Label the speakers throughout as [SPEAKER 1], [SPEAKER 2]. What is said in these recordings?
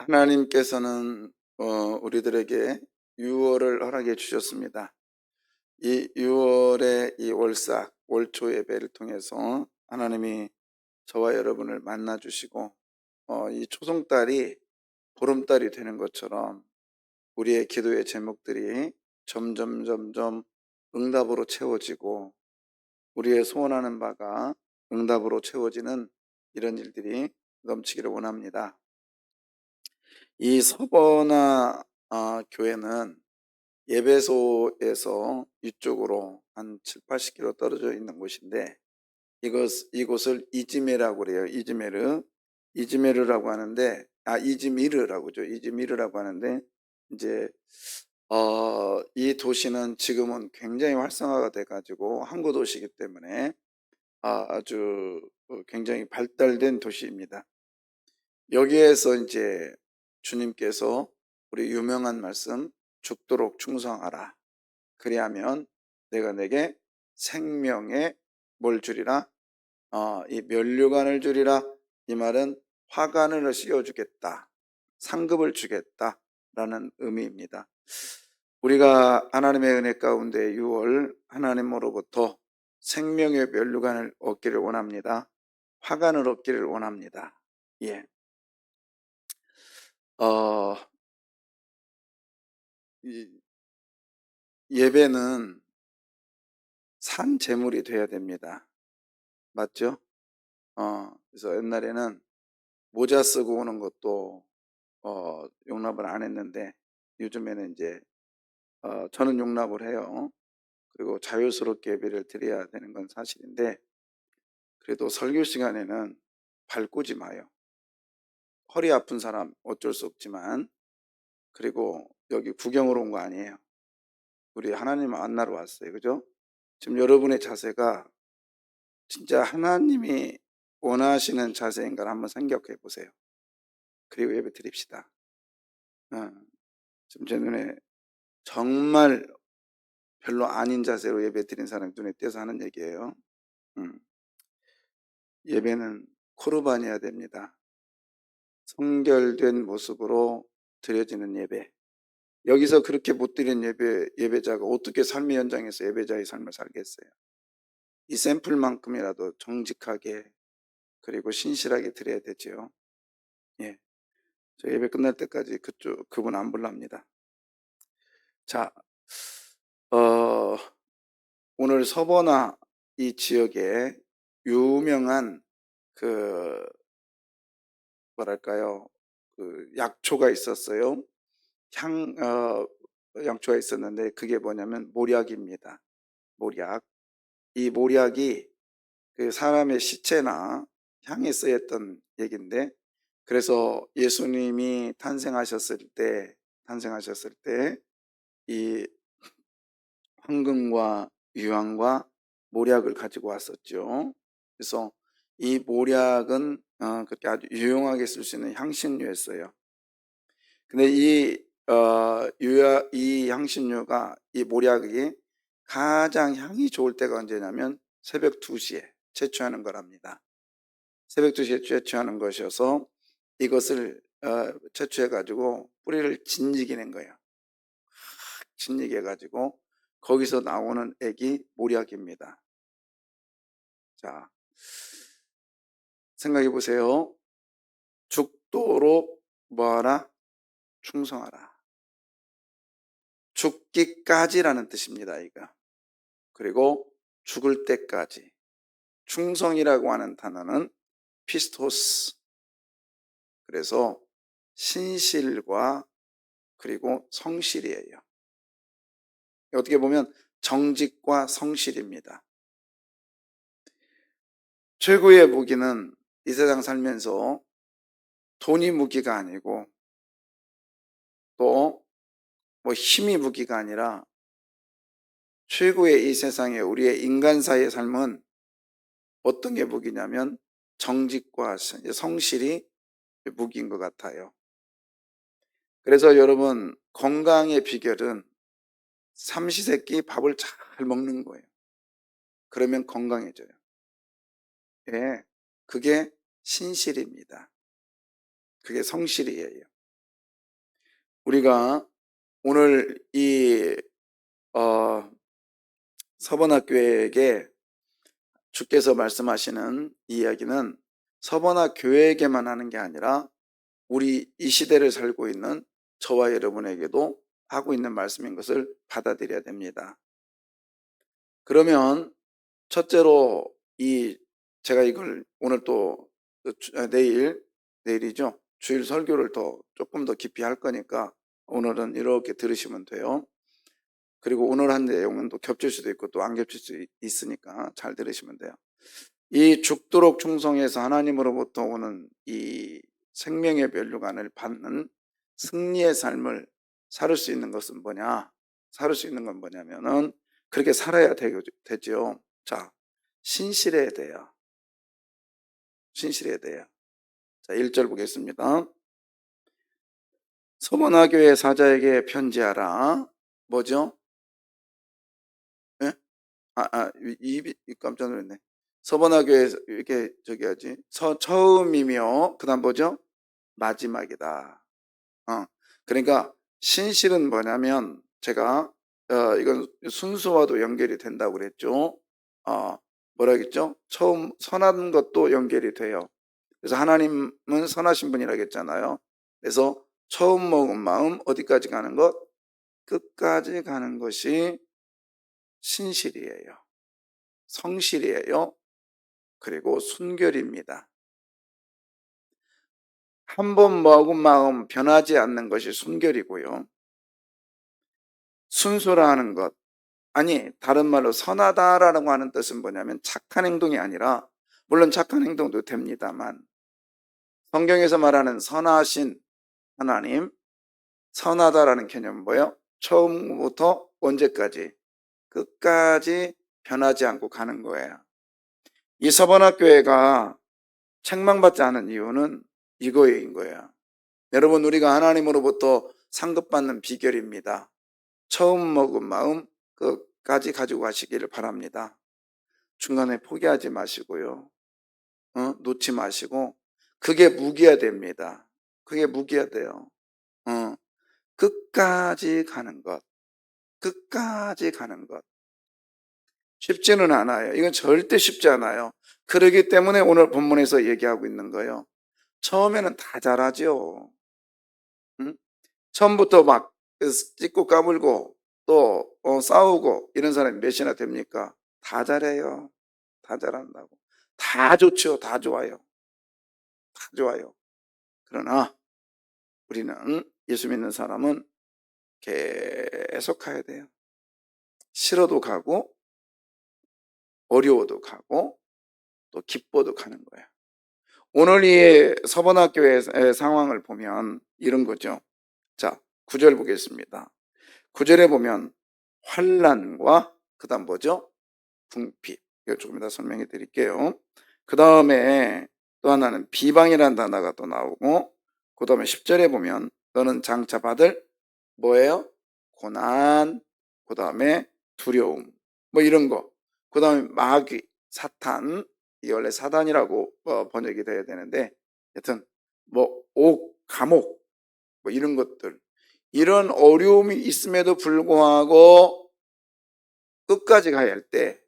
[SPEAKER 1] 하나님께서는 어, 우리들에게 6월을 허락해 주셨습니다. 이 6월의 이 월삭, 월초 예배를 통해서 하나님이 저와 여러분을 만나 주시고 어, 이 초송달이 보름달이 되는 것처럼 우리의 기도의 제목들이 점점 점점 응답으로 채워지고 우리의 소원하는 바가 응답으로 채워지는 이런 일들이 넘치기를 원합니다. 이 서버나 아, 교회는 예배소에서 이쪽으로 한 7, 80km 떨어져 있는 곳인데 이것, 이곳을 이즈메라고 그래요. 이즈메르. 이즈메르라고 하는데 아 이즈미르라고죠. 이즈미르라고 하는데 이제 어, 이 도시는 지금은 굉장히 활성화가 돼 가지고 항구 도시이기 때문에 아, 아주 굉장히 발달된 도시입니다. 여기에서 이제 주님께서 우리 유명한 말씀 죽도록 충성하라. 그리하면 내가 내게 생명의 뭘 주리라? 어, 이 면류관을 주리라. 이 말은 화관을 씌워주겠다. 상급을 주겠다. 라는 의미입니다. 우리가 하나님의 은혜 가운데 6월 하나님으로부터 생명의 면류관을 얻기를 원합니다. 화관을 얻기를 원합니다. 예. 어, 이 예배는 산 제물이 돼야 됩니다. 맞죠? 어, 그래서 옛날에는 모자 쓰고 오는 것도 어, 용납을 안 했는데 요즘에는 이제 어, 저는 용납을 해요. 그리고 자유스럽게 예배를 드려야 되는 건 사실인데 그래도 설교 시간에는 발꾸지 마요. 허리 아픈 사람 어쩔 수 없지만 그리고 여기 구경으로 온 거 아니에요. 우리 하나님 만나러 왔어요. 그죠? 지금 여러분의 자세가 진짜 하나님이 원하시는 자세인가를 한번 생각해 보세요. 그리고 예배 드립시다. 어, 지금 제 눈에 정말 별로 아닌 자세로 예배 드린 사람이 눈에 띄어서 하는 얘기예요. 음. 예배는 코르반이어야 됩니다. 성결된 모습으로 드려지는 예배. 여기서 그렇게 못 드린 예배, 예배자가 어떻게 삶의 현장에서 예배자의 삶을 살겠어요? 이 샘플만큼이라도 정직하게 그리고 신실하게 드려야 되죠. 예. 저 예배 끝날 때까지 그쪽, 그분 안 불랍니다. 자, 어, 오늘 서버나 이 지역에 유명한 그, 뭐랄까요, 그 약초가 있었어요. 향, 어, 양초가 있었는데 그게 뭐냐면 모략입니다. 모략. 이 모략이 그 사람의 시체나 향에 쓰였던 얘기인데 그래서 예수님이 탄생하셨을 때 탄생하셨을 때 이 황금과 유황과 모략을 가지고 왔었죠. 그래서 이 모략은 어, 그렇게 아주 유용하게 쓸 수 있는 향신료였어요. 근데 이 어, 유야, 이 향신료가 이 모략이 가장 향이 좋을 때가 언제냐면 새벽 2시에 채취하는 거랍니다. 새벽 2시에 채취하는 것이어서 이것을 어, 채취해 가지고 뿌리를 진지기낸 거예요. 진지게 가지고 거기서 나오는 액이 모략입니다. 자, 생각해 보세요. 죽도록 뭐하라? 충성하라. 죽기까지라는 뜻입니다, 이거. 그리고 죽을 때까지. 충성이라고 하는 단어는 피스토스. 그래서 신실과 그리고 성실이에요. 어떻게 보면 정직과 성실입니다. 최고의 무기는 이 세상 살면서 돈이 무기가 아니고 또 뭐 힘이 무기가 아니라 최고의 이 세상에 우리의 인간사의 삶은 어떤 게 무기냐면 정직과 성실이 무기인 것 같아요. 그래서 여러분 건강의 비결은 삼시세끼 밥을 잘 먹는 거예요. 그러면 건강해져요. 예, 그게 신실입니다. 그게 성실이에요. 우리가 오늘 이 어, 서번학교에게 주께서 말씀하시는 이 이야기는 서번학교에게만 하는 게 아니라 우리 이 시대를 살고 있는 저와 여러분에게도 하고 있는 말씀인 것을 받아들여야 됩니다. 그러면 첫째로 이 제가 이걸 오늘 또 주- 아, 내일 내일이죠 주일 설교를 더 조금 더 깊이 할 거니까 오늘은 이렇게 들으시면 돼요. 그리고 오늘 한 내용은 또 겹칠 수도 있고 또 안 겹칠 수 있- 있으니까 잘 들으시면 돼요. 이 죽도록 충성해서 하나님으로부터 오는 이 생명의 면류관을 받는 승리의 삶을 살을 수 있는 것은 뭐냐? 살을 수 있는 건 뭐냐면은 그렇게 살아야 되, 되죠. 자, 신실해야 돼요. 신실해야 돼요. 자, 1절 보겠습니다. 서머나 교회 사자에게 편지하라. 뭐죠? 예? 아, 아, 입이 깜짝 놀랐네. 서번화교회 이렇게 저기 하지. 서, 처음이며 그다음 뭐죠? 마지막이다. 어. 그러니까 신실은 뭐냐면 제가 어, 이건 순수와도 연결이 된다고 그랬죠. 어, 뭐라 그랬죠? 처음 선한 것도 연결이 돼요. 그래서 하나님은 선하신 분이라고 했잖아요. 그래서 처음 먹은 마음 어디까지 가는 것? 끝까지 가는 것이 신실이에요. 성실이에요. 그리고 순결입니다. 한 번 먹은 마음 변하지 않는 것이 순결이고요. 순수라는 것, 아니 다른 말로 선하다라고 하는 뜻은 뭐냐면 착한 행동이 아니라 물론 착한 행동도 됩니다만 성경에서 말하는 선하신 하나님, 선하다라는 개념은 뭐예요? 처음부터 언제까지 끝까지 변하지 않고 가는 거예요. 이 서번학 교회가 책망받지 않은 이유는 이거인 거예요. 여러분 우리가 하나님으로부터 상급받는 비결입니다. 처음 먹은 마음 끝까지 가지고 가시기를 바랍니다. 중간에 포기하지 마시고요. 어? 놓지 마시고 그게 무기야 됩니다. 그게 무기야 돼요. 어. 끝까지 가는 것. 끝까지 가는 것. 쉽지는 않아요. 이건 절대 쉽지 않아요. 그러기 때문에 오늘 본문에서 얘기하고 있는 거예요. 처음에는 다 잘하죠. 응? 처음부터 막 찍고 까불고 또 어, 싸우고 이런 사람이 몇이나 됩니까? 다 잘해요. 다 잘한다고. 다 좋죠. 다 좋아요. 다 좋아요. 그러나 우리는 예수 믿는 사람은 계속 가야 돼요. 싫어도 가고 어려워도 가고 또 기뻐도 가는 거예요. 오늘 이 서번학교의 상황을 보면 이런 거죠. 자, 구절 보겠습니다. 구절에 보면 환란과 그다음 뭐죠? 궁핍. 이걸 조금 이따 설명해 드릴게요. 그 다음에 또 하나는 비방이라는 단어가 또 나오고 그 다음에 10절에 보면 너는 장차 받을 뭐예요? 고난, 그 다음에 두려움, 뭐 이런 거. 그 다음에 마귀, 사탄, 이게 원래 사단이라고 어, 번역이 돼야 되는데, 여튼, 뭐, 옥, 감옥, 뭐 이런 것들. 이런 어려움이 있음에도 불구하고 끝까지 가야 할 때,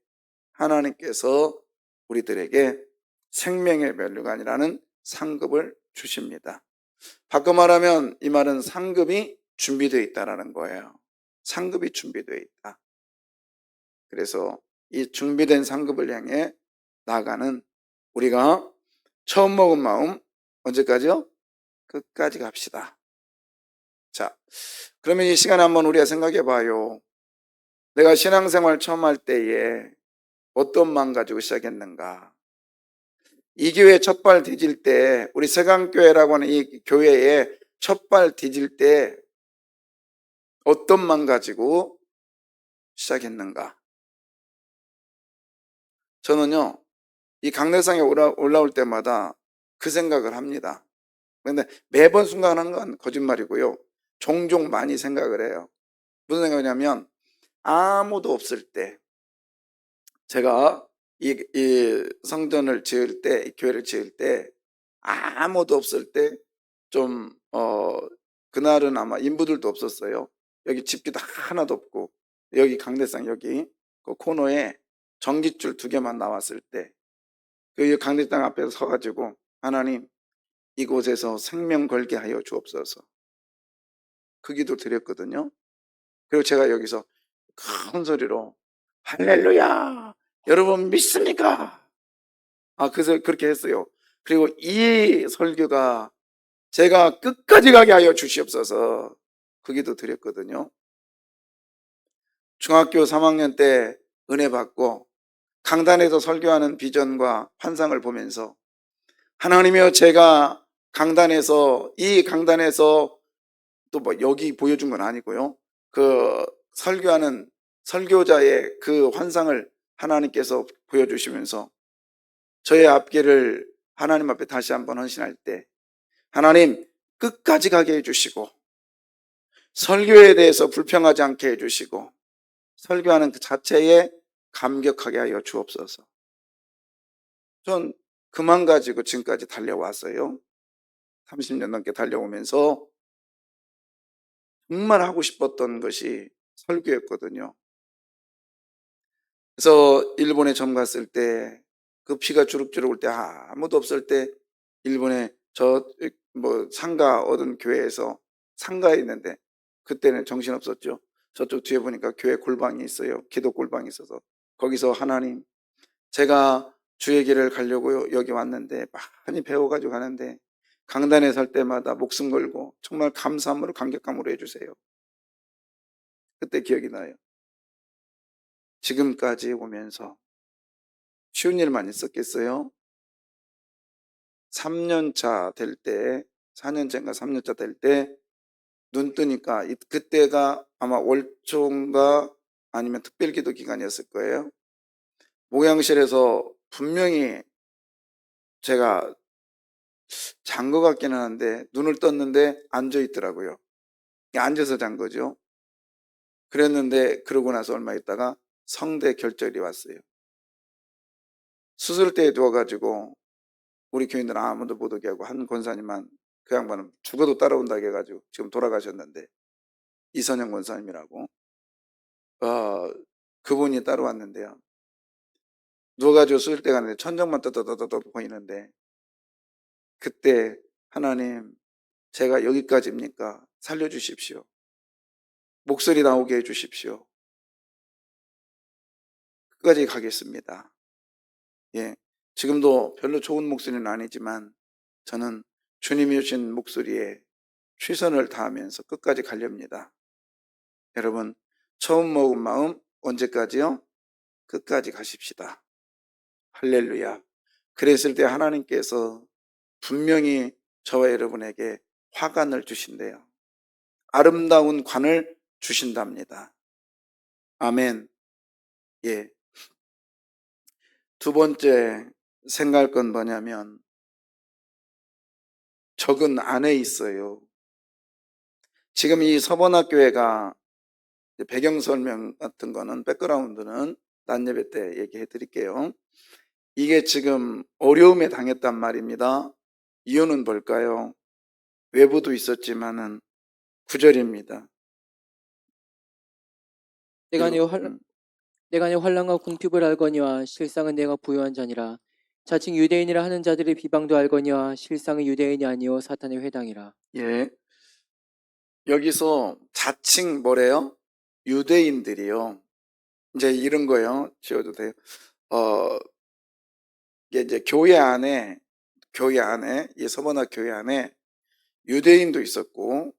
[SPEAKER 1] 하나님께서 우리들에게 생명의 면류관이라는 상급을 주십니다. 바꿔 말하면 이 말은 상급이 준비되어 있다라는 거예요. 상급이 준비되어 있다. 그래서 이 준비된 상급을 향해 나가는 우리가 처음 먹은 마음 언제까지요? 끝까지 갑시다. 자, 그러면 이 시간에 한번 우리가 생각해 봐요. 내가 신앙생활 처음 할 때에 어떤 마음 가지고 시작했는가? 이 교회 첫발 디딜 때, 우리 세강교회라고 하는 이 교회에 첫발 디딜 때 어떤 마음 가지고 시작했는가? 저는요, 이 강대상에 올라, 올라올 때마다 그 생각을 합니다. 근데 매번 순간하는 건 거짓말이고요. 종종 많이 생각을 해요. 무슨 생각이냐면, 아무도 없을 때, 제가 이, 이 성전을 지을 때, 이 교회를 지을 때, 아무도 없을 때, 좀, 어, 그날은 아마 인부들도 없었어요. 여기 집기도 하나도 없고 여기 강대상 여기 그 코너에 전깃줄 두 개만 나왔을 때 그 강대상 앞에서 서가지고 하나님 이곳에서 생명 걸게 하여 주옵소서. 그 기도 드렸거든요. 그리고 제가 여기서 큰 소리로 할렐루야! 여러분 믿습니까? 아, 그래서 그렇게 했어요. 그리고 이 설교가 제가 끝까지 가게 하여 주시옵소서. 그 기도 드렸거든요. 중학교 3학년 때 은혜 받고 강단에서 설교하는 비전과 환상을 보면서 하나님이여 제가 강단에서 이 강단에서 또 뭐 여기 보여준 건 아니고요. 그 설교하는 설교자의 그 환상을 하나님께서 보여주시면서 저의 앞길을 하나님 앞에 다시 한번 헌신할 때 하나님 끝까지 가게 해주시고 설교에 대해서 불평하지 않게 해주시고 설교하는 그 자체에 감격하게 하여 주옵소서. 전 그만 가지고 지금까지 달려왔어요. 30년 넘게 달려오면서 정말 하고 싶었던 것이 설교였거든요. 그래서 일본에 점 갔을 때 그 피가 주룩주룩 올 때 아무도 없을 때 일본에 저 뭐 상가 얻은 교회에서 상가에 있는데 그때는 정신 없었죠. 저쪽 뒤에 보니까 교회 골방이 있어요. 기도 골방이 있어서 거기서 하나님 제가 주의 길을 가려고 여기 왔는데 많이 배워가지고 가는데 강단에 설 때마다 목숨 걸고 정말 감사함으로 감격감으로 해주세요. 그때 기억이 나요. 지금까지 오면서 쉬운 일만 있었겠어요? 3년차 될 때, 4년차인가 3년차 될 때, 눈 뜨니까, 이- 그때가 아마 월초인가 아니면 특별 기도 기간이었을 거예요. 목양실에서 분명히 제가 잔 것 같기는 한데, 눈을 떴는데 앉아 있더라고요. 앉아서 잔 거죠. 그랬는데, 그러고 나서 얼마 있다가 성대 결절이 왔어요. 수술대에 누워가지고 우리 교인들 아무도 못 오게 하고 한 권사님만 그 양반은 죽어도 따라온다 해가지고 지금 돌아가셨는데 이선영 권사님이라고 어, 그분이 따라왔는데요. 누워가지고 수술대 가는데 천정만 떠떠떠떠 보이는데 그때 하나님 제가 여기까지입니까? 살려주십시오. 목소리 나오게 해주십시오. 끝까지 가겠습니다. 예. 지금도 별로 좋은 목소리는 아니지만 저는 주님이 주신 목소리에 최선을 다하면서 끝까지 가렵니다. 여러분, 처음 먹은 마음 언제까지요? 끝까지 가십시다. 할렐루야. 그랬을 때 하나님께서 분명히 저와 여러분에게 화관을 주신대요. 아름다운 관을 주신답니다. 아멘. 예. 두 번째 생각할 건 뭐냐면 적은 안에 있어요. 지금 이 서번학교회가 배경 설명 같은 거는 백그라운드는 난 예배 때 얘기해 드릴게요. 이게 지금 어려움에 당했단 말입니다. 이유는 뭘까요? 외부도 있었지만은 구절입니다.
[SPEAKER 2] 내가 내
[SPEAKER 1] 그리고,
[SPEAKER 2] 환
[SPEAKER 1] 음,
[SPEAKER 2] 내가 내 환란과 궁핍을 알거니와 실상은 내가 부유한 자니라. 자칭 유대인이라 하는 자들의 비방도 알거니와 실상은 유대인이 아니요 사탄의 회당이라.
[SPEAKER 1] 예. 여기서 자칭 뭐래요? 유대인들이요. 이제 이런 거요. 지어도 돼요. 어, 이게 이제 교회 안에, 교회 안에, 이 서번학 교회 안에 유대인도 있었고,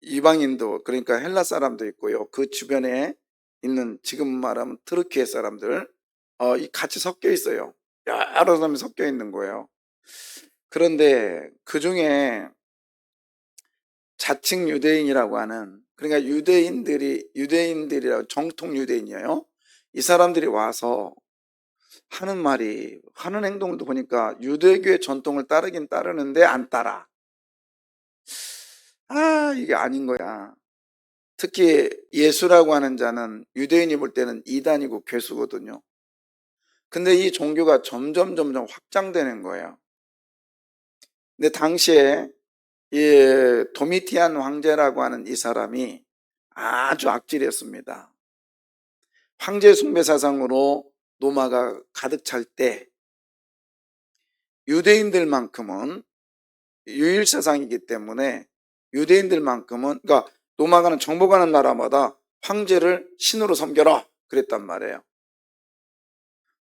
[SPEAKER 1] 이방인도, 그러니까 헬라 사람도 있고요. 그 주변에 있는 지금 말하면 트르키예 사람들, 어, 이 같이 섞여 있어요. 여러 사람이 섞여 있는 거예요. 그런데 그 중에 자칭 유대인이라고 하는 그러니까 유대인들이 유대인들이라고 정통 유대인이에요. 이 사람들이 와서 하는 말이 하는 행동도 보니까 유대교의 전통을 따르긴 따르는데 안 따라. 아 이게 아닌 거야. 특히 예수라고 하는 자는 유대인이 볼 때는 이단이고 괴수거든요. 근데 이 종교가 점점 점점 확장되는 거예요. 근데 당시에 이 도미티안 황제라고 하는 이 사람이 아주 악질이었습니다. 황제 숭배 사상으로 노마가 가득 찰 때 유대인들만큼은 유일 세상이기 때문에 유대인들만큼은 그러니까 노마가는 정복하는 나라마다 황제를 신으로 섬겨라 그랬단 말이에요.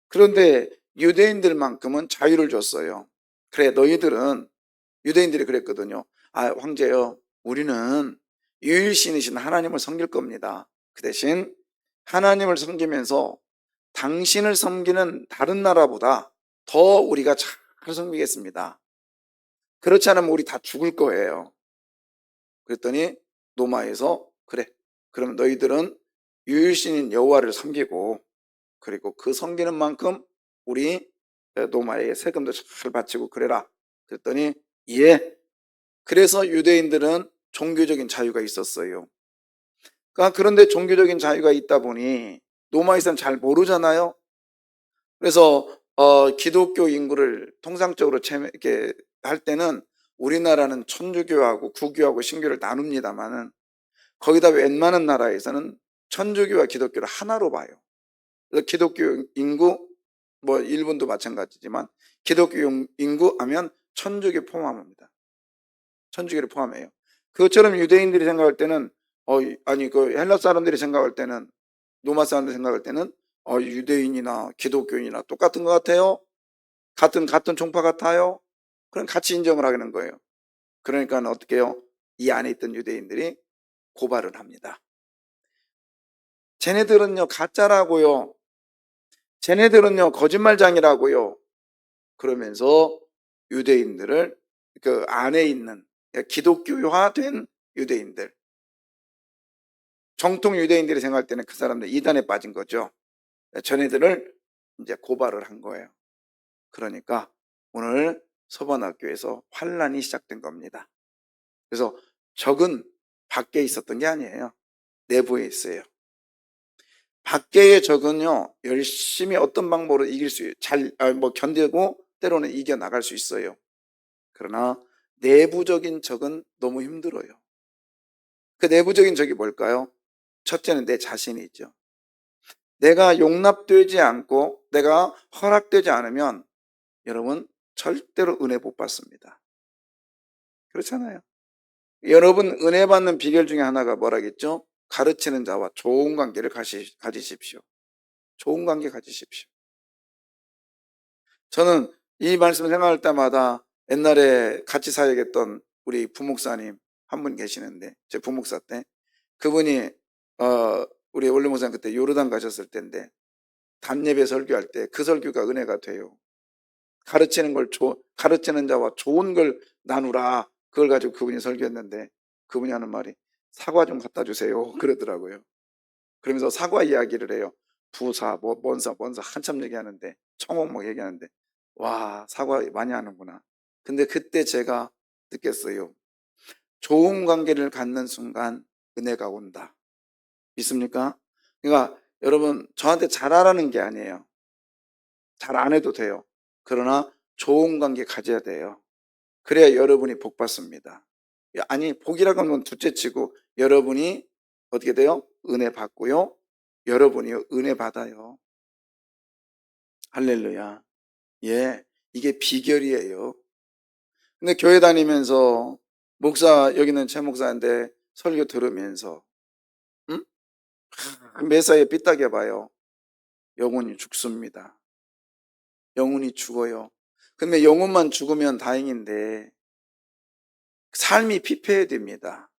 [SPEAKER 1] 그런데 유대인들만큼은 자유를 줬어요. 그래 너희들은 유대인들이 그랬거든요. 아 황제요 우리는 유일신이신 하나님을 섬길 겁니다. 그 대신 하나님을 섬기면서 당신을 섬기는 다른 나라보다 더 우리가 잘 섬기겠습니다. 그렇지 않으면 우리 다 죽을 거예요. 그랬더니 노마에서 그래. 그럼 너희들은 유일신인 여호와를 섬기고 그리고 그 섬기는 만큼 우리 노마에 세금도 잘 바치고 그래라. 그랬더니 예. 그래서 유대인들은 종교적인 자유가 있었어요. 그러니까 그런데 종교적인 자유가 있다 보니 노마에 사람 잘 모르잖아요. 그래서 어, 기독교 인구를 통상적으로 채- 이렇게 할 때는 우리나라는 천주교하고 구교하고 신교를 나눕니다만은 거기다 웬만한 나라에서는 천주교와 기독교를 하나로 봐요. 그래서 기독교 인구 뭐 일본도 마찬가지지만 기독교 인구 하면 천주교 포함합니다. 천주교를 포함해요. 그것처럼 유대인들이 생각할 때는 어 아니 그 헬라 사람들이 생각할 때는 로마 사람들이 생각할 때는 어 유대인이나 기독교인이나 똑같은 것 같아요. 같은 같은 종파 같아요. 그럼 같이 인정을 하는 거예요. 그러니까 어떻게 해요? 이 안에 있던 유대인들이 고발을 합니다. 쟤네들은요 가짜라고요. 쟤네들은요 거짓말장이라고요. 그러면서 유대인들을 그 안에 있는 기독교화된 유대인들 정통 유대인들이 생각할 때는 그 사람들 이단에 빠진 거죠. 전애들을 이제 고발을 한 거예요. 그러니까 오늘 서반학교에서 환란이 시작된 겁니다. 그래서 적은 밖에 있었던 게 아니에요. 내부에 있어요. 밖에의 적은요, 열심히 어떤 방법으로 이길 수, 잘, 아, 뭐, 견디고 때로는 이겨 나갈 수 있어요. 그러나 내부적인 적은 너무 힘들어요. 그 내부적인 적이 뭘까요? 첫째는 내 자신이죠. 내가 용납되지 않고 내가 허락되지 않으면 여러분 절대로 은혜 못 받습니다. 그렇잖아요. 여러분 은혜 받는 비결 중에 하나가 뭐라겠죠? 가르치는 자와 좋은 관계를 가시, 가지십시오. 좋은 관계 가지십시오. 저는 이 말씀을 생각할 때마다 옛날에 같이 사역했던 우리 부목사님 한 분 계시는데 제 부목사 때 그분이 어 우리 원래 목사님 그때 요르단 가셨을 때인데 단예배 설교할 때 그 설교가 은혜가 돼요. 가르치는 걸 조, 가르치는 자와 좋은 걸 나누라 그걸 가지고 그분이 설교했는데 그분이 하는 말이 사과 좀 갖다 주세요 그러더라고요. 그러면서 사과 이야기를 해요. 부사 뭐 뭔사 뭔사 한참 얘기하는데 청옥목 얘기하는데 와 사과 많이 하는구나. 근데 그때 제가 느꼈어요. 좋은 관계를 갖는 순간 은혜가 온다. 믿습니까? 그러니까 여러분 저한테 잘하라는 게 아니에요. 잘 안 해도 돼요. 그러나 좋은 관계 가져야 돼요. 그래야 여러분이 복 받습니다. 아니 복이라고 하면 둘째치고 여러분이 어떻게 돼요? 은혜 받고요. 여러분이 은혜 받아요. 할렐루야. 예, 이게 비결이에요. 근데 교회 다니면서 목사 여기는 최 목사인데 설교 들으면서 응? 매사에 삐딱해 봐요. 영혼이 죽습니다. 영혼이 죽어요. 근데 영혼만 죽으면 다행인데 삶이 피폐해야 됩니다.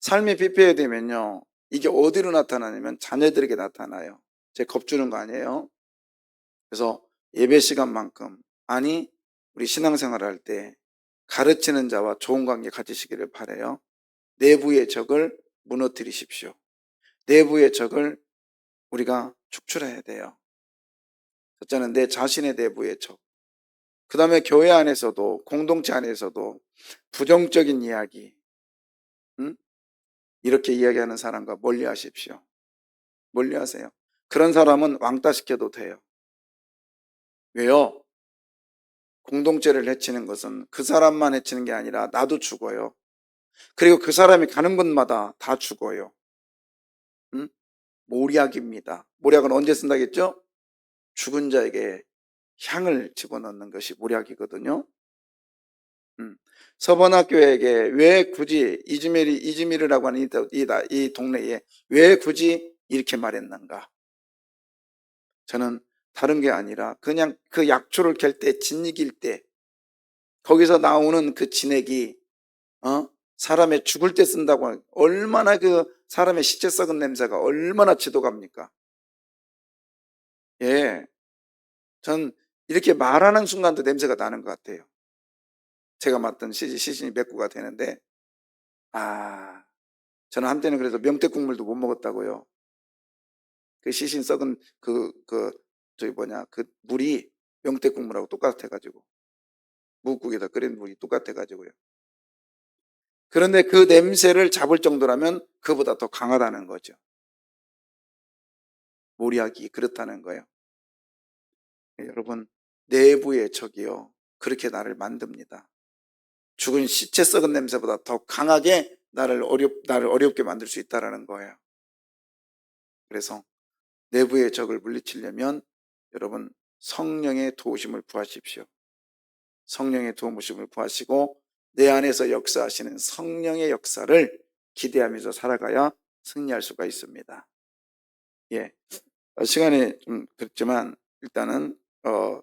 [SPEAKER 1] 삶이 피폐해야 되면요. 이게 어디로 나타나냐면 자녀들에게 나타나요. 제 겁주는 거 아니에요. 그래서 예배 시간만큼 아니 우리 신앙생활 할 때 가르치는 자와 좋은 관계 가지시기를 바래요. 내부의 적을 무너뜨리십시오. 내부의 적을 우리가 축출해야 돼요. 첫째는 내 자신의 내부의 적. 그 다음에 교회 안에서도 공동체 안에서도 부정적인 이야기, 응? 이렇게 이야기하는 사람과 멀리 하십시오. 멀리 하세요. 그런 사람은 왕따 시켜도 돼요. 왜요? 공동체를 해치는 것은 그 사람만 해치는 게 아니라 나도 죽어요. 그리고 그 사람이 가는 곳마다 다 죽어요. 응? 모략입니다. 모략은 언제 쓴다겠죠? 죽은 자에게 향을 집어넣는 것이 모략이거든요. 음. 서번학교에게 왜 굳이 이즈미리 이즈미르라고 하는 이, 이, 이 동네에 왜 굳이 이렇게 말했는가? 저는 다른 게 아니라 그냥 그 약초를 갤때 진익일 때 거기서 나오는 그 진액이 어 사람의 죽을 때 쓴다고 하는 얼마나 그 사람의 시체 썩은 냄새가 얼마나 지도갑니까? 예, 전 이렇게 말하는 순간도 냄새가 나는 것 같아요. 제가 맡던 시신, 시신이 맺고가 되는데, 아, 저는 한때는 그래서 명태 국물도 못 먹었다고요. 그 시신 썩은 그, 그, 저기 뭐냐, 그 물이 명태 국물하고 똑같아가지고. 묵국에다 끓인 물이 똑같아가지고요. 그런데 그 냄새를 잡을 정도라면 그보다 더 강하다는 거죠. 모략이 그렇다는 거예요. 네, 여러분, 내부의 적이요. 그렇게 나를 만듭니다. 죽은 시체 썩은 냄새보다 더 강하게 나를 어렵, 나를 어렵게 만들 수 있다라는 거예요. 그래서 내부의 적을 물리치려면 여러분 성령의 도우심을 구하십시오. 성령의 도우심을 구하시고 내 안에서 역사하시는 성령의 역사를 기대하면서 살아가야 승리할 수가 있습니다. 예. 어, 시간이 좀 그렇지만 일단은 어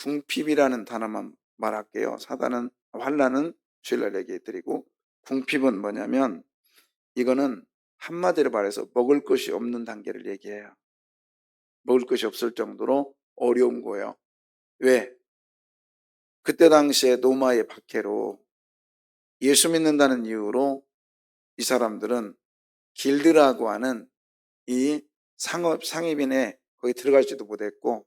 [SPEAKER 1] 궁핍이라는 단어만 말할게요. 사단은 환란은 주일날 얘기해 드리고 궁핍은 뭐냐면 이거는 한마디로 말해서 먹을 것이 없는 단계를 얘기해요. 먹을 것이 없을 정도로 어려운 거예요. 왜? 그때 당시에 노마의 박해로 예수 믿는다는 이유로 이 사람들은 길드라고 하는 이 상업, 상입인에 거기 들어갈지도 못했고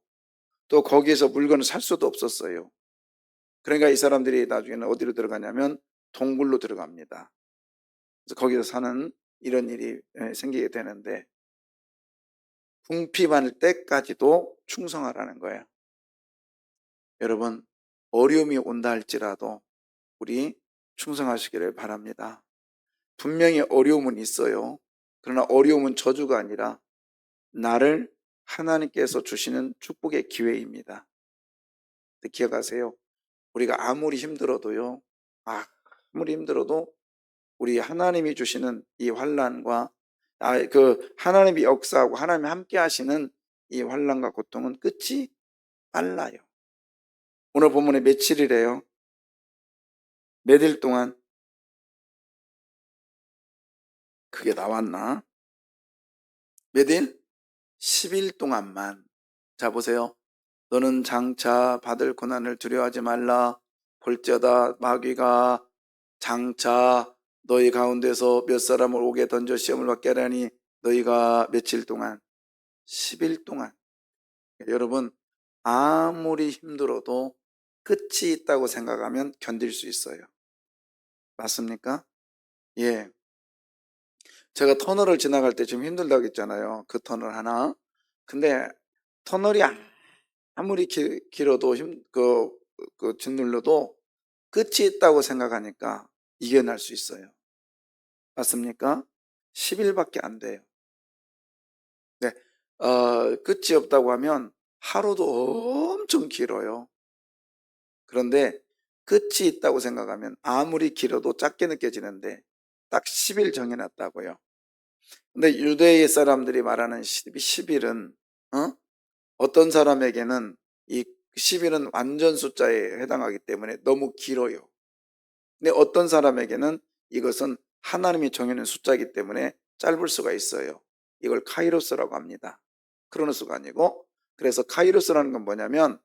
[SPEAKER 1] 또 거기에서 물건을 살 수도 없었어요. 그러니까 이 사람들이 나중에는 어디로 들어가냐면 동굴로 들어갑니다. 그래서 거기서 사는 이런 일이 예, 생기게 되는데 궁핍할 때까지도 충성하라는 거예요. 여러분 어려움이 온다 할지라도 우리 충성하시기를 바랍니다. 분명히 어려움은 있어요. 그러나 어려움은 저주가 아니라 나를 하나님께서 주시는 축복의 기회입니다. 기억하세요. 우리가 아무리 힘들어도요. 아무리 힘들어도 우리 하나님이 주시는 이 환란과 아, 그 하나님이 역사하고 하나님이 함께 하시는 이 환란과 고통은 끝이 빨라요. 오늘 본문에 며칠이래요? 몇일 동안 그게 나왔나? 몇 일? 10일 동안만. 자, 보세요. 너는 장차 받을 고난을 두려워하지 말라. 볼지어다 마귀가 장차 너희 가운데서 몇 사람을 오게 던져 시험을 받게 하라니 너희가 며칠 동안 10일 동안 여러분 아무리 힘들어도 끝이 있다고 생각하면 견딜 수 있어요. 맞습니까? 예. 제가 터널을 지나갈 때좀 힘들다고 했잖아요. 그 터널 하나. 근데 터널이 아무리 길, 길어도 힘, 그, 그 짓눌러도 끝이 있다고 생각하니까 이겨낼 수 있어요. 맞습니까? 10일밖에 안 돼요. 네. 어, 끝이 없다고 하면 하루도 엄청 길어요. 그런데 끝이 있다고 생각하면 아무리 길어도 작게 느껴지는데 딱 10일 정해놨다고요. 근데 유대의 사람들이 말하는 10일은 어? 어떤 사람에게는 이 10일은 완전 숫자에 해당하기 때문에 너무 길어요. 근데 어떤 사람에게는 이것은 하나님이 정해놓은 숫자이기 때문에 짧을 수가 있어요. 이걸 카이로스라고 합니다. 크로노스가 아니고 그래서 카이로스라는 건 뭐냐면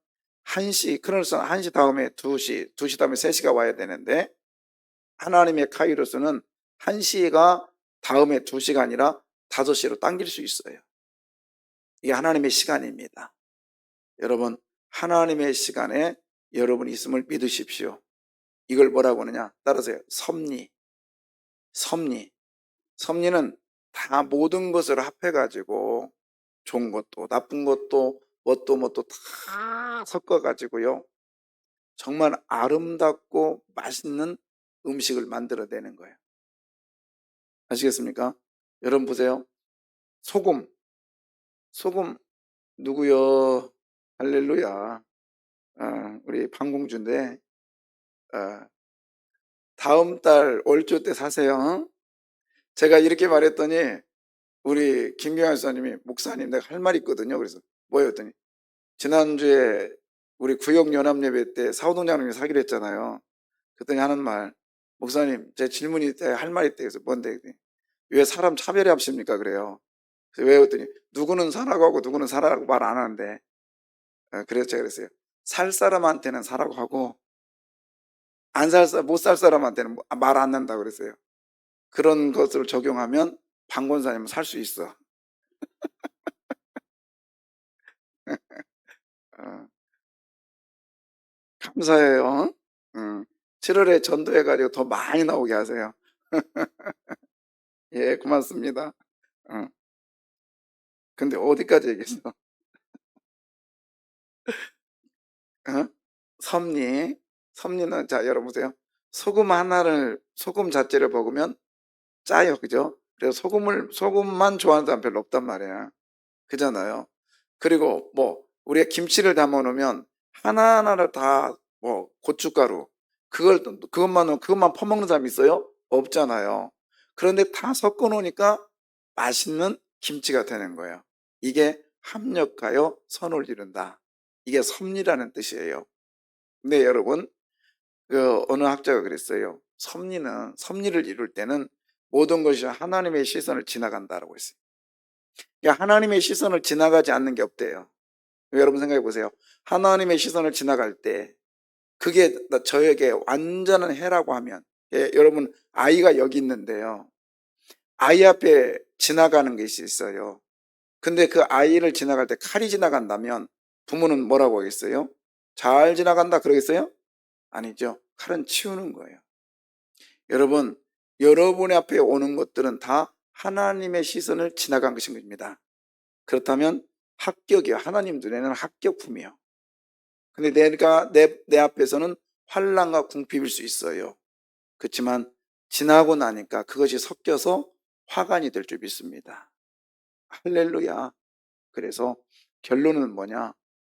[SPEAKER 1] 1시, 크로노스는 1시 다음에 2시, 2시 다음에 3시가 와야 되는데 하나님의 카이로스는 1시가 다음에 2시가 아니라 5시로 당길 수 있어요. 이게 하나님의 시간입니다. 여러분, 하나님의 시간에 여러분이 있음을 믿으십시오. 이걸 뭐라고 하느냐? 따라서요. 섭리. 섭리. 섭리는 다 모든 것을 합해가지고 좋은 것도 나쁜 것도 뭣도 뭣도 다 섞어가지고요. 정말 아름답고 맛있는 음식을 만들어내는 거예요. 아시겠습니까? 여러분 보세요. 소금. 소금 누구요? 할렐루야. 어, 우리 방공주인데 어, 다음 달 월조 때 사세요. 어? 제가 이렇게 말했더니 우리 김경환 수사님이 목사님 내가 할 말이 있거든요. 그래서 뭐예요? 했더니 지난주에 우리 구역 연합 예배 때 사우동장님이 사기로 했잖아요. 그랬더니 하는 말 목사님 제 질문이 있대 할 말이 있대 그래서 뭔데 왜 사람 차별해 합십니까 그래요. 그래서 왜 그랬더니 누구는 사라고 하고 누구는 사라고 말 안 하는데 어, 그래서 제가 그랬어요. 살 사람한테는 사라고 하고 안살 사, 못살 사람한테는 뭐말안 한다 그랬어요. 그런 것을 적용하면 방권사님은 살 수 있어. 어, 감사해요. 음, 7월에 전도해가지고 더 많이 나오게 하세요. 예, 고맙습니다. 어. 근데 어디까지 얘기했어? 어? 섭리. 섭리는, 자, 여러분 보세요. 소금 하나를, 소금 자체를 먹으면 짜요. 그죠? 그래서 소금을, 소금만 좋아하는 사람 별로 없단 말이야. 그잖아요. 그리고 뭐, 우리가 김치를 담아 놓으면 하나하나를 다 뭐, 고춧가루, 그걸, 또- 그것만, 그것만 퍼먹는 사람 있어요? 없잖아요. 그런데 다 섞어 놓으니까 맛있는 김치가 되는 거예요. 이게 합력하여 선을 이룬다. 이게 섭리라는 뜻이에요. 근데 여러분, 그 어느 학자가 그랬어요. 섭리는 섭리를 이룰 때는 모든 것이 하나님의 시선을 지나간다라고 했어요. 그러니까 하나님의 시선을 지나가지 않는 게 없대요. 여러분 생각해 보세요. 하나님의 시선을 지나갈 때 그게 나- 저에게 완전한 해라고 하면 예, 여러분 아이가 여기 있는데요. 아이 앞에 지나가는 것이 있어요. 근데 그 아이를 지나갈 때 칼이 지나간다면 부모는 뭐라고 하겠어요? 잘 지나간다 그러겠어요? 아니죠. 칼은 치우는 거예요. 여러분, 여러분의 앞에 오는 것들은 다 하나님의 시선을 지나간 것인 겁니다. 그렇다면 합격이요. 하나님 눈에는 합격품이요. 근데 내가 내, 내 앞에서는 환란과 궁핍일 수 있어요. 그렇지만 지나고 나니까 그것이 섞여서 화관이 될 줄 믿습니다. 할렐루야. 그래서 결론은 뭐냐?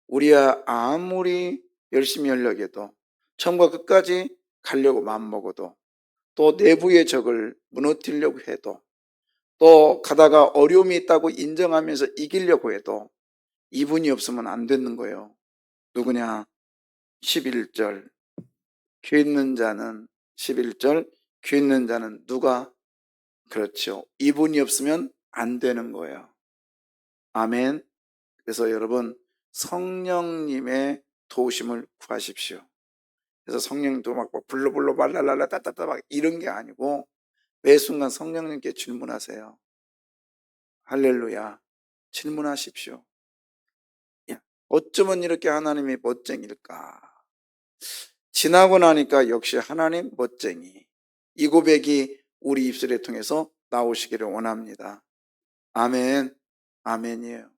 [SPEAKER 1] 우리가 아무리 열심히 하려고 해도 처음과 끝까지 가려고 마음먹어도 또 내부의 적을 무너뜨리려고 해도 또 가다가 어려움이 있다고 인정하면서 이기려고 해도 이분이 없으면 안 되는 거예요. 누구냐? 11절. 귀 있는 자는 11절. 귀 있는 자는 누가? 그렇죠. 이분이 없으면 안 되는 거예요. 아멘. 그래서 여러분 성령님의 도우심을 구하십시오. 그래서 성령도 막 불러 불러 말랄랄라 따따따 막 이런 게 아니고 매 순간 성령님께 질문하세요. 할렐루야. 질문하십시오. 야, 어쩌면 이렇게 하나님이 멋쟁일까? 지나고 나니까 역시 하나님 멋쟁이. 이 고백이 우리 입술에 통해서 나오시기를 원합니다. 아멘. 아멘이에요.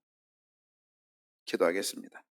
[SPEAKER 1] 기도하겠습니다.